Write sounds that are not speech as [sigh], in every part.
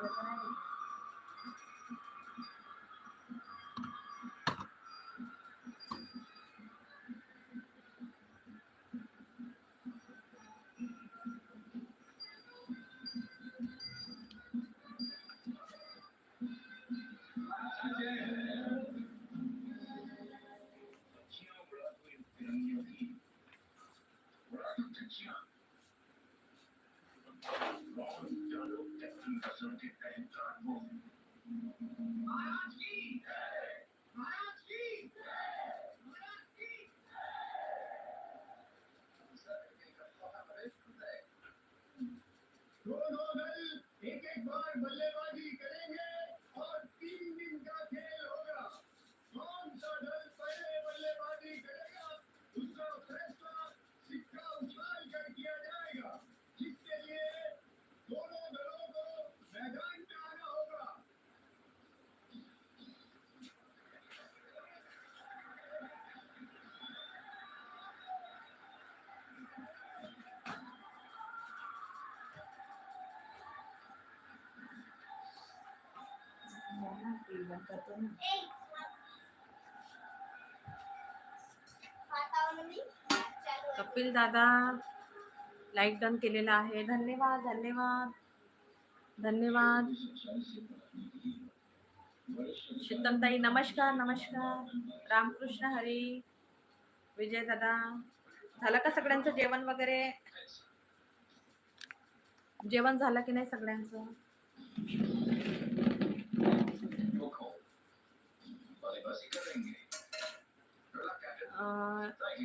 दुसरं तर हो करतो ना. कपिल दादा लाईक डन केलेला आहे. धन्यवाद धन्यवाद. धन्यवाद. शीतमताई नमस्कार नमस्कार. रामकृष्ण हरी. विजय दादा. झालं का सगळ्यांचं जेवण वगैरे? जेवण झालं की नाही सगळ्यांचं?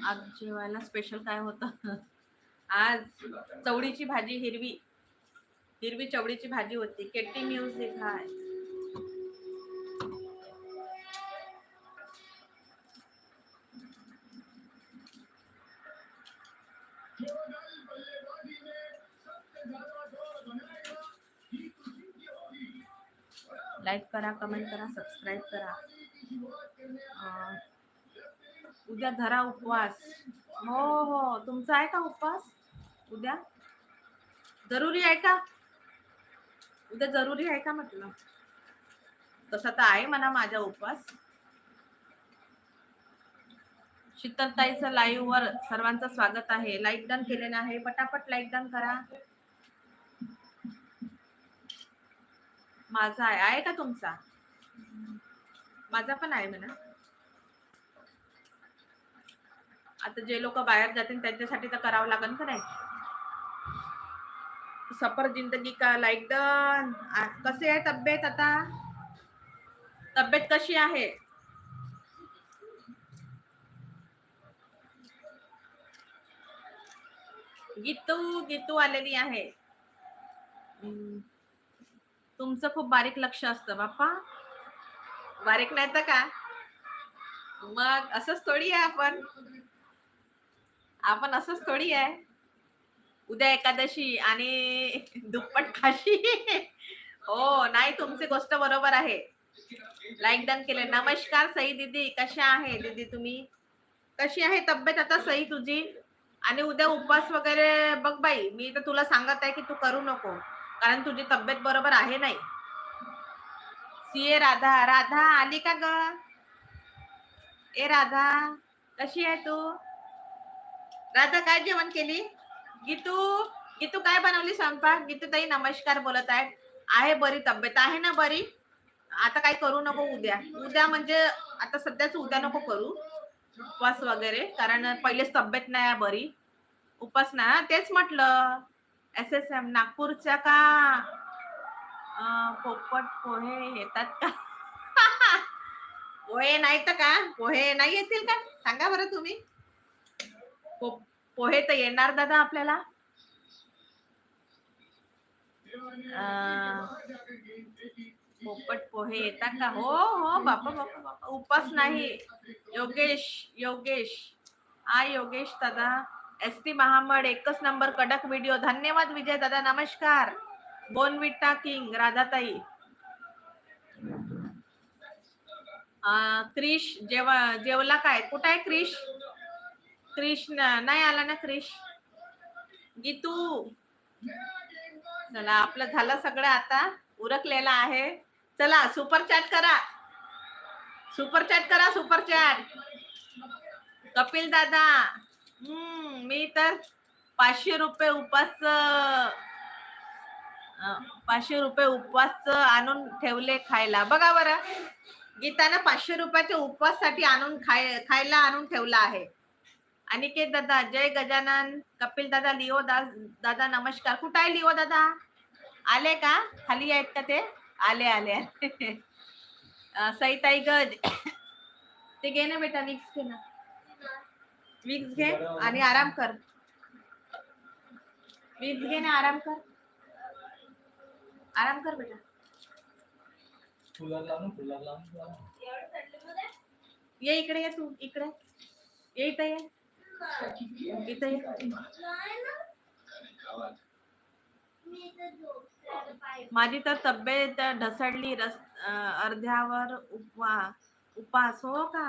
आज जेवायला स्पेशल काय होतं? [laughs] आज चवळीची भाजी हिरवी. हिरवी चवळीची भाजी होती. केटी म्युझिक हाय जो लाईक करा कमेंट करा सबस्क्राईब करा. उद्या धरा उपवास. हो हो. तुमचा आहे का उपवास? उद्या? जरुरी आहे का? उद्या जरुरी आहे का म्हटलं? तसा तर आहे म्हणा माझा उपवास. शीतलताईचं लाईव्ह वर सर्वांचं स्वागत आहे. लाईक डन केलेलं आहे. पटापट लाईक डन करा. माझा आहे. आहे का तुमचा? माझा पण आहे म्हणा. आता जे लोक बाहेर जातील त्यांच्यासाठी तर करावं लागेल का नाही? सफर जिंदगी का लाईक डन कसे आहे तब्येत आता? तब्येत कशी आहे? गीतू गीतू आलेली आहे. तुमचं खूप बारीक लक्ष असतं बाप्पा. बारीक नाही तर का? मग असंच थोडी आहे आपण. आपण असंच थोडी आहे. उद्या एकादशी आणि दुप्पट खाशी. हो नाही तुमची गोष्ट बरोबर आहे. लाईक डन केले. नमस्कार सई दीदी. कशा आहे दीदी तुम्ही? कशी आहे तब्येत आता सई तुझी? आणि उद्या उपवास वगैरे बघ बाई. मी तर तुला सांगत आहे की तू करू नको. कारण तुझी तब्येत बरोबर आहे नाही. सीए राधा राधा आली का ग? ए राधा कशी आहे तू? राधा काय जेवण केली? गीतू गीतू काय बनवली स्वयंपाक? गीतू ताई नमस्कार बोलत आहे आहे बरी तब्येत आहे ना बरी? आता काय करू नको उद्या. उद्या म्हणजे आता सध्याच उद्या नको करू. उपवास वगैरे कारण पहिलेच तब्येत नाही आहे बरी. उपास ना तेच म्हटलं. एस एस एम नागपूरच्या का? पोपट पोहे येतात का? [laughs] पोहे नाही तर का? पोहे नाही येतील का? सांगा बरं तुम्ही. पो- पोहे तर येणार दादा आपल्याला. पोपट पोहे येतात का? हो हो बापा बापा बापा. उपास नाही. योगेश योगेश. आ योगेश दादा. एस टी महामड एकच नंबर कडक व्हिडिओ. धन्यवाद विजय दादा. नमस्कार. बोनविटा किंग राधाताई. क्रिश जेवा जेवला काय? कुठं आहे क्रिश? क्रिश नाही आला ना क्रिश? गीतू. चला आपलं झालं सगळं आता. उरकलेला आहे. चला सुपर चॅट करा. सुपर चॅट करा सुपर चॅट कपिल दादा. हम्म मी तर पाचशे रुपये उपास पाचशे रुपये उपवास आणून ठेवले खायला. बघा बरं. गीतानं पाचशे रुपयाच्या उपवाससाठी आणून खाय खायला आणून ठेवला आहे. अनिकेत दादा जय गजानन. कपिल दादा लिओ दास दादा नमस्कार. कुठं आहे लिओ दादा? आले का? खाली आहेत का ते? आले आले आले. सईताई गज. ते घे ना बेटा विक्स घे ना. विक्स घे आणि आराम कर. विक्स घे ना आराम कर. आराम कर बेटा. फुलाला लावून फुलाला लावून लावून. ये इकडे ये तू इकडे. ये इथं ये. इथं ये. माझी तर तब्येत ढसडली रस अर्ध्यावर उपवा उपास हो का?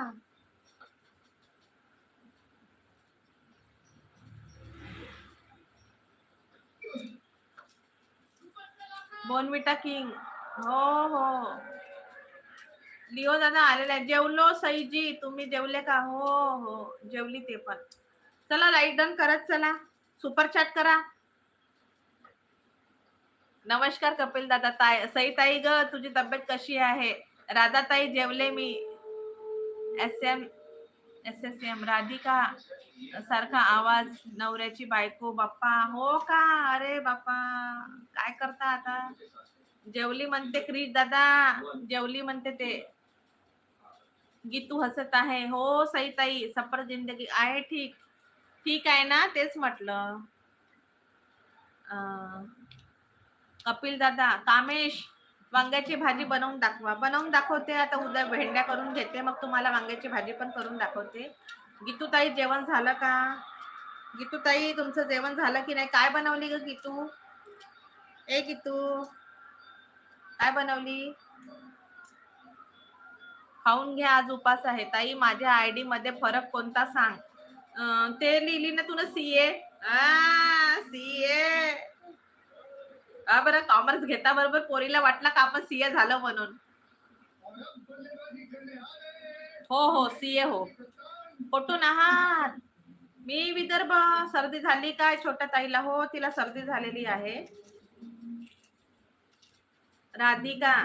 Bournvita king. हो हो. लिओ दादा आलेला आहे. जेवलो सईजी तुम्ही जेवले का? हो हो. जेवली ते पण. चला लाइट डन करत चला. सुपर चॅट करा. नमस्कार कपिल दादा ताई सई ताई ग तुझी तब्येत कशी आहे? राधा ताई जेवले मी. S M S S M Radhika. सारखा आवाज नवऱ्याची बायको बाप्पा हो का? अरे बाप्पा काय करता आता? जेवली म्हणते क्रिश दादा जेवली म्हणते ते. गीतू हसत आहे हो सई ताई सफर जिंदगी आहे ठीक. ठीक आहे ना? तेच म्हटलं. अं, कपिल दादा कामेश वांग्याची भाजी बनवून दाखवा. बनवून दाखवते आता उद्या भेंड्या करून घेते मग तुम्हाला वांग्याची भाजी पण करून दाखवते. गीतूताई जेवण झालं का? गीतूताई तुमचं जेवण झालं की नाही? काय बनवली ग गीतू? ए गीतू काय बनवली? खाऊन घ्या आज उपास आहे. ताई माझ्या आयडी मध्ये फरक कोणता सांग? ते लिहिली ना तुला सीए सीए हा बरं कॉमर्स घेता बरोबर. पोरीला वाटलं का आपण सीए झालं म्हणून? हो हो सीए हो. कुठून आहात. मी विदर्भ. सर्दी झाली काय? छोट्या ताईला हो तिला सर्दी झालेली आहे. राधिका.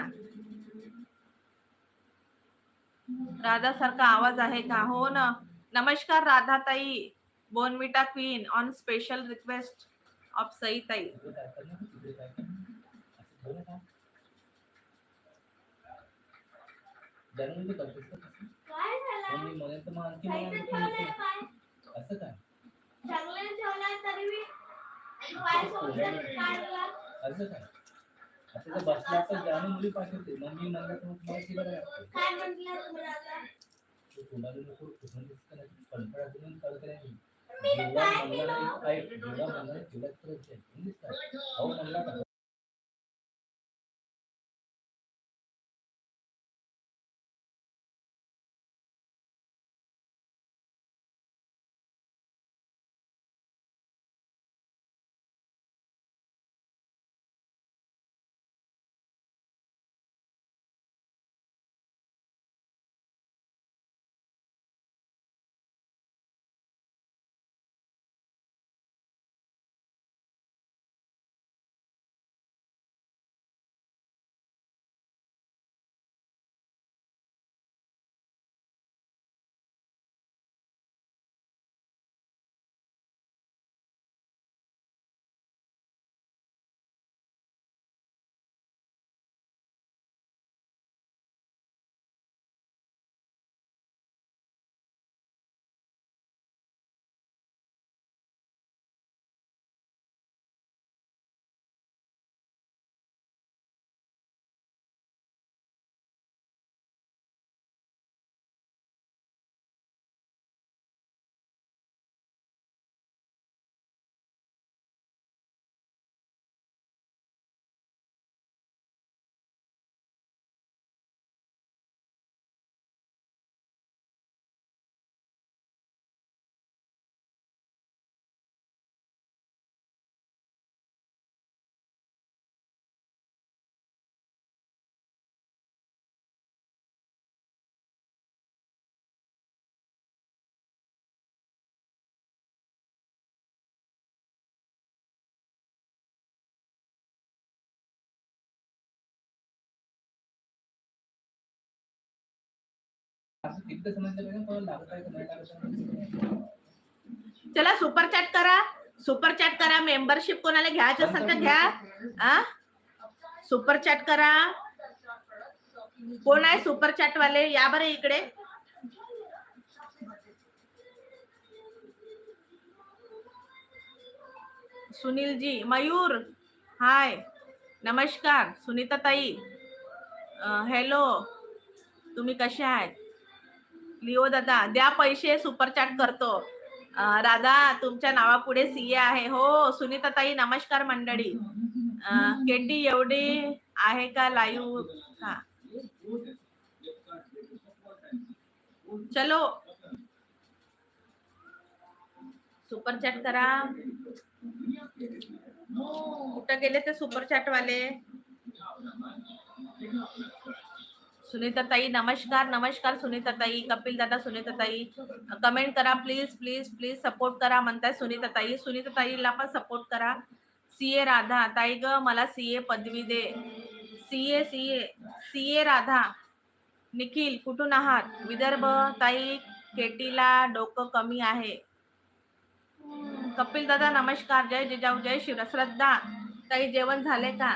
राधा सारखा आवाज आहे का? हो ना. नमस्कार Radha tai Bournvita queen on special request of Sai tai काय काय? काय झालं मी मग आणखी मला साहित्य आणखी ठेवलंय नसेल. काय असं काय चांगलं ठेवलंय तरी मी आणि पाय सोडून काढला असं काय आता जर बसला तर जाणून मुली पाठवते मग मी म्हणलं तर मग तुम्हाला तिला काय वाटतं? काय म्हटलं तुम्हाला तू तोंडाला नको कुठून दिसतं नाही, जेव्हा काय म्हणलं? ना, ऐक, जेव्हा म्हणलं ना, तेव्हाच करायचं. दिसतं? अहो म्हणला का चला सुपर चॅट करा. सुपर चॅट करा. मेंबरशिप कोणाला घ्यायचं असेल तर घ्या. आ? सुपर चॅट करा. कोण आहे सुपर चॅट वाले? या बरं इकडे. सुनील जी मयूर हाय नमस्कार सुनीता ताई हॅलो तुम्ही कसे आहेत? लिओ दादा द्या पैसे सुपर चॅट करतो राधा तुमच्या नावापुढे सीए आहे. हो सुनीता ताई नमस्कार मंडळी. केटी एवढी आहे का लाईव्ह हा. चलो. सुपर चॅट करा. कुठं गेले ते सुपर चॅट वाले? सुनीता ताई नमस्कार नमस्कार सुनीता ताई कपिल दादा सुनीता ताई कमेंट करा प्लीज प्लीज प्लीज सपोर्ट करा म्हणताय सुनीता ताई सुनीता ताईला पण सपोर्ट करा. सी ए राधा ताई ग मला सी ए पदवी दे. C A C A C A Radha. Nikhil कुठून आहात? विदर्भ ताई केटीला डोकं कमी आहे. कपिल दादा नमस्कार. जय जिजाऊ जय शिव श्रद्धा ताई जेवण झाले का?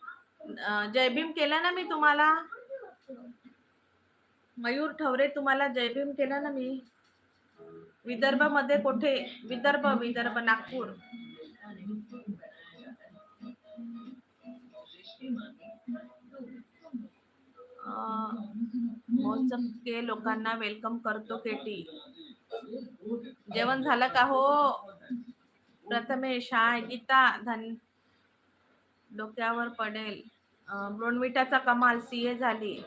जय जयभीम केला ना मी तुम्हाला? मयूर ठवरे तुम्हाला जयभीम केला ना मी? विदर्भमध्ये कुठे? विदर्भ विदर्भ नागपूर. के लोकांना वेलकम करतो केटी जेवण झालं का हो? प्रथमेश हाय गीता धन डोक्यावर पडेल. अं, ब्रोनविटाचा कमाल ए झाली.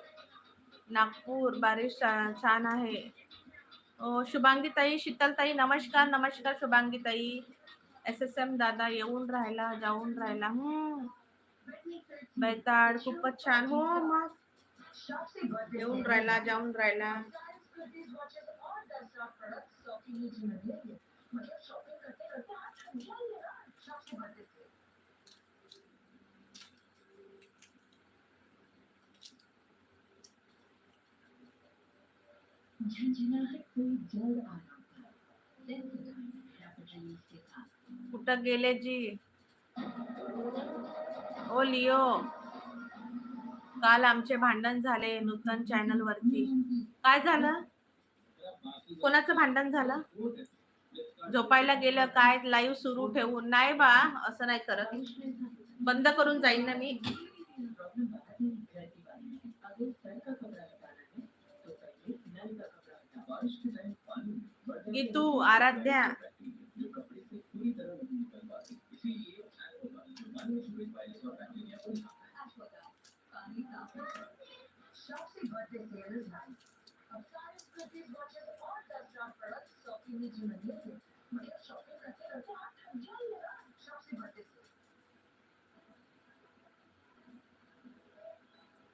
नागपूर बारिश छान आहे. शुभांगीताई शीतलताई नमस्कार नमस्कार शुभांगीताई. एस एस एम दादा येऊन राहिला जाऊन राहिला. हम्म. बैताड खूपच छान. हो मग येऊन राहिला जाऊन राहिला. कुठं गेले जी? ओ लिओ. काल आमचे भांडण झाले नूतन चॅनल वरती. काय झालं? कोणाचं भांडण झालं? झोपायला गेलं काय? लाईव्ह सुरू ठेवून. नाही बा असं नाही करत. बंद करून जाईन ना मी. गीतू आराध्या.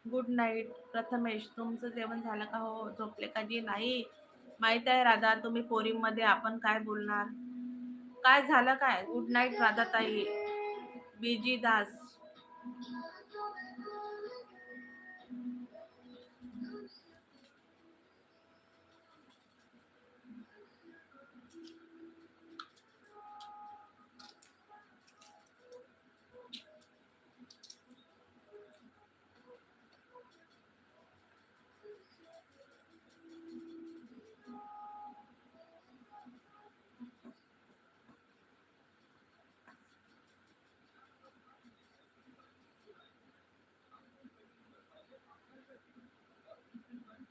गुड नाईट प्रथमेश तुमचं जेवण झालं का हो? झोपले कधी नाही. माहीत आहे राधा तुम्ही पोरीमध्ये आपण काय बोलणार? काय झालं काय? गुड नाईट राधा ताई बीजी दास.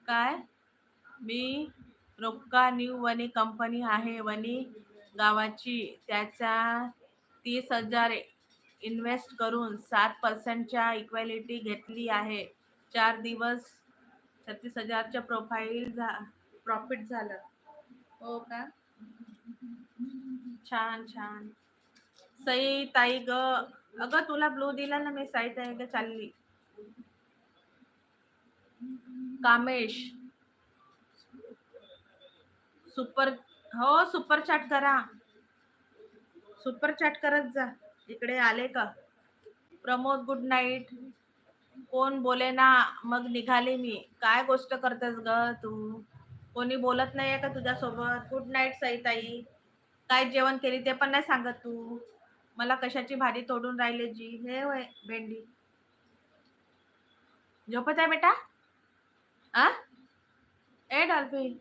काय मी रोक्का न्यू वनी कंपनी आहे. वनी गावाची त्याचा तीस हजार इन्व्हेस्ट करून सात पर्सेंटच्या इक्वॅलिटी घेतली आहे. चार दिवस छत्तीस हजारच्या प्रोफाईल झा प्रॉफिट झालं. हो का? छान छान. सई ताई ग अगं तुला ब्लू दिला ना मी साई ताई ग चालली. कामेश. सुपर हो सुपर चॅट करा. सुपर चॅट करत जा. इकडे आले का? प्रमोद गुड नाईट कोण बोले ना मग निघाले मी. काय गोष्ट करतेस ग तू? कोणी बोलत नाही आहे का तुझ्यासोबत? Good night Saitai. काय जेवण केली ते पण नाही सांगत तू? मला कशाची भाजी तोडून राहिले जी? हे होय भेंडी. झोपत आहे बेटा? आ? ए डॉल्फिन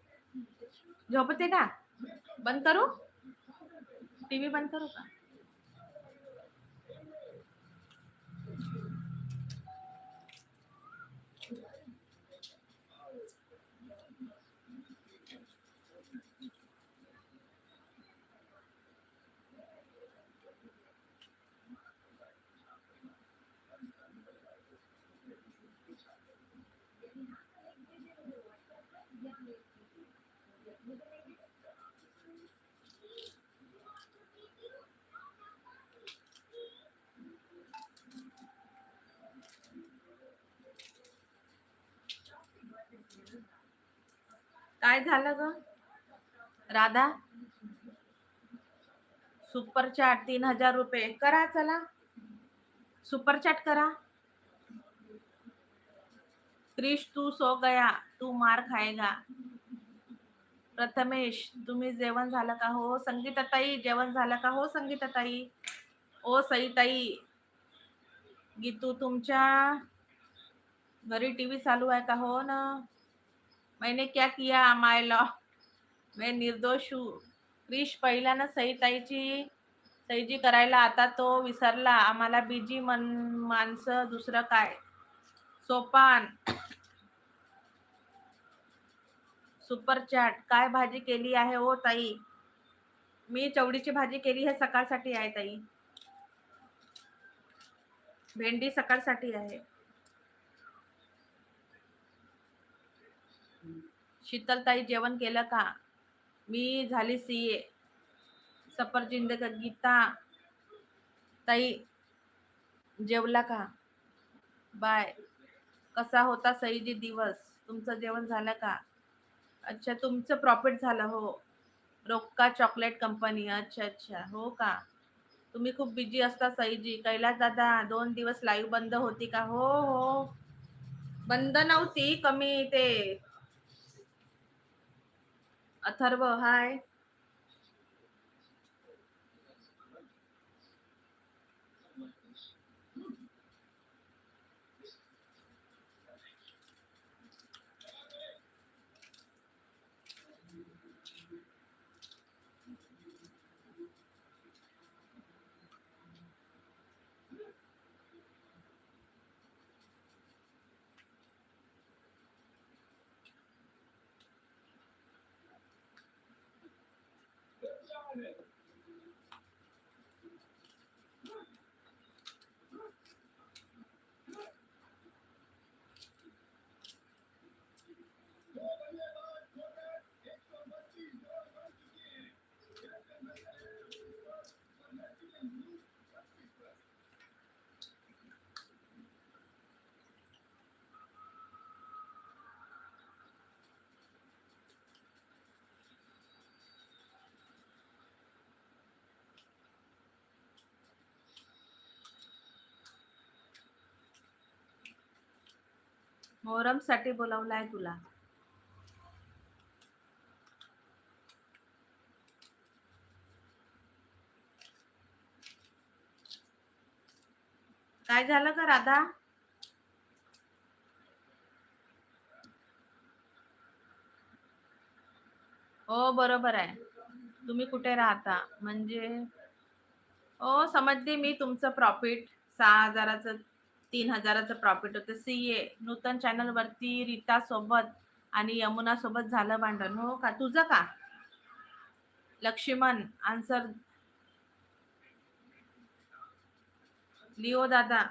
झोपते का? बंद करू? टीव्ही बंद करू का? काय झालं ग? राधा? सुपर चॅट तीन हजार रुपये. करा चला. सुपर चॅट करा. क्रिश तू सो गया. तू मार खायगा. प्रथमेश तुम्ही जेवण झालं का हो? संगीताताई जेवण झालं का हो संगीताताई? ओ सईताई. गीतू तुमच्या घरी टीव्ही चालू आहे का हो ना? मैंने क्या किया माय लॉ? मैं निर्दोष हूँ। क्रिश पहिल्यानं सईताईची सईजी करायला आता तो विसरला. आम्हाला बीजी मन माणसं दुसरं काय? सोपान सुपर चॅट काय भाजी केली आहे ओ ताई? मी चवडीची भाजी केली आहे सकाळसाठी आहे ताई. भेंडी सकाळसाठी आहे. शीतलताई जेवण केलं का? मी झाली सी ए सफरजिंद गीता. ताई जेवला का? बाय. कसा होता सईजी दिवस? तुमचं जेवण झालं का? अच्छा तुमचं प्रॉफिट झालं हो. रोक्का चॉकलेट कंपनी. अच्छा अच्छा. हो का? तुम्ही खूप बिझी असता सईजी. कैलास दादा दोन दिवस लाईव्ह बंद होती का? हो हो. बंद नव्हती कमी ते. अथर्व हाय. Amen. मोहरमसाठी बोलावलाय तुला. काय झालं का राधा? हो बरोबर आहे. तुम्ही कुठे राहता? म्हणजे हो समजली मी तुमचं प्रॉफिट सहा हजाराचं तीन हजाराचं प्रॉफिट होतं. सी ए नूतन चॅनलवरती रीता सोबत आणि यमुना सोबत झालं भांडण. हो का? तुझं का? लक्ष्मण आन्सर लिओ दादा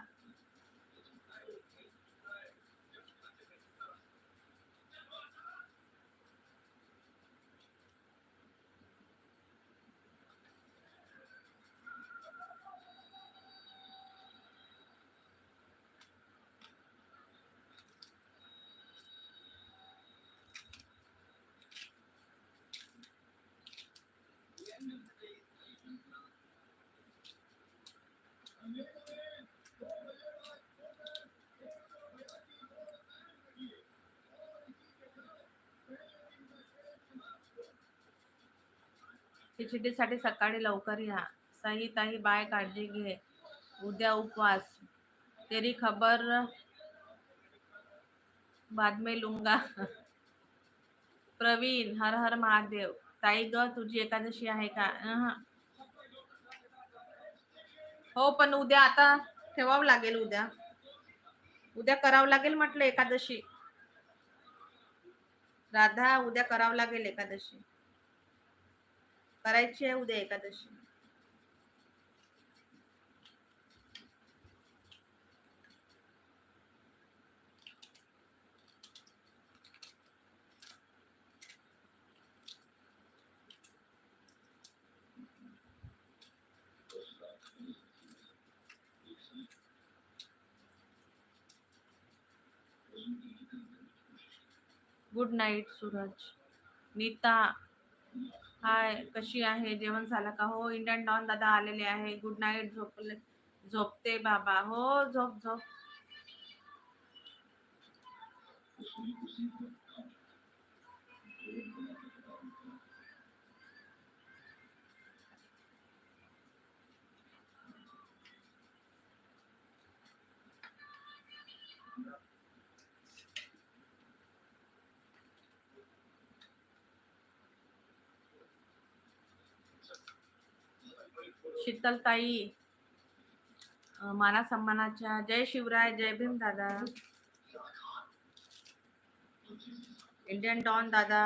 खिचडीसाठी सकाळी लवकर या. सई ताई बाय काळजी घे. उद्या उपवास. तेरी खबर बाद में प्रवीण हर हर महादेव. ताई ग तुझी एकादशी आहे का? हो पण उद्या आता ठेवावं लागेल उद्या. उद्या करावं लागेल म्हटलं एकादशी. राधा उद्या करावं लागेल एकादशी. करायची आहे उद्या Ekadashi. Good night Suraj Neeta hi कशी आहे? जेवण झालं का? हो इंडियन डॉन दादा आलेले आहे. गुड नाईट झोपले झोपते बाबा. हो झोप झोप. शीतलताई माना सन्मानाच्या जय शिवराय जय भीम दादा. इंडियन डॉन दादा.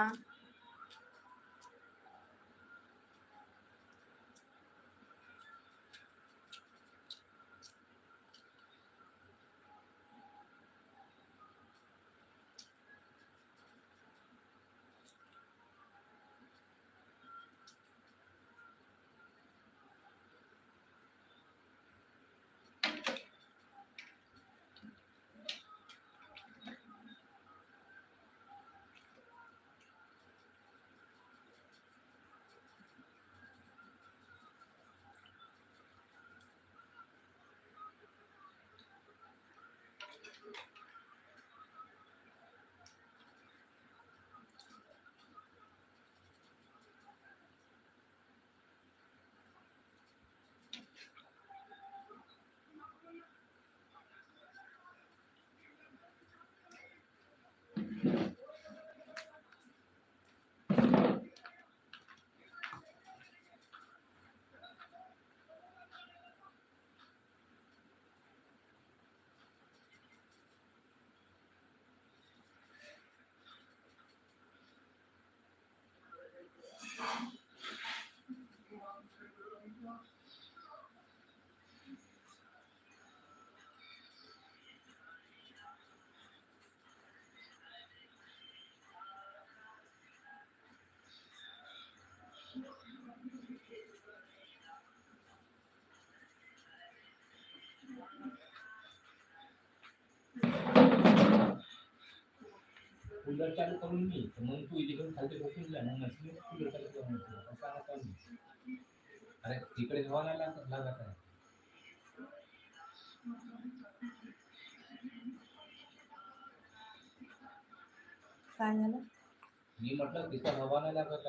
कूलर चालू करून मी तर मग तू इथे करून खालती बसून जा मग मशीन कूलर चालू करून असं आहे मी. अरे तिकडे हवा नाही लागत लागत आहे काय झालं मी म्हटलं तिथं हवा नाही लागत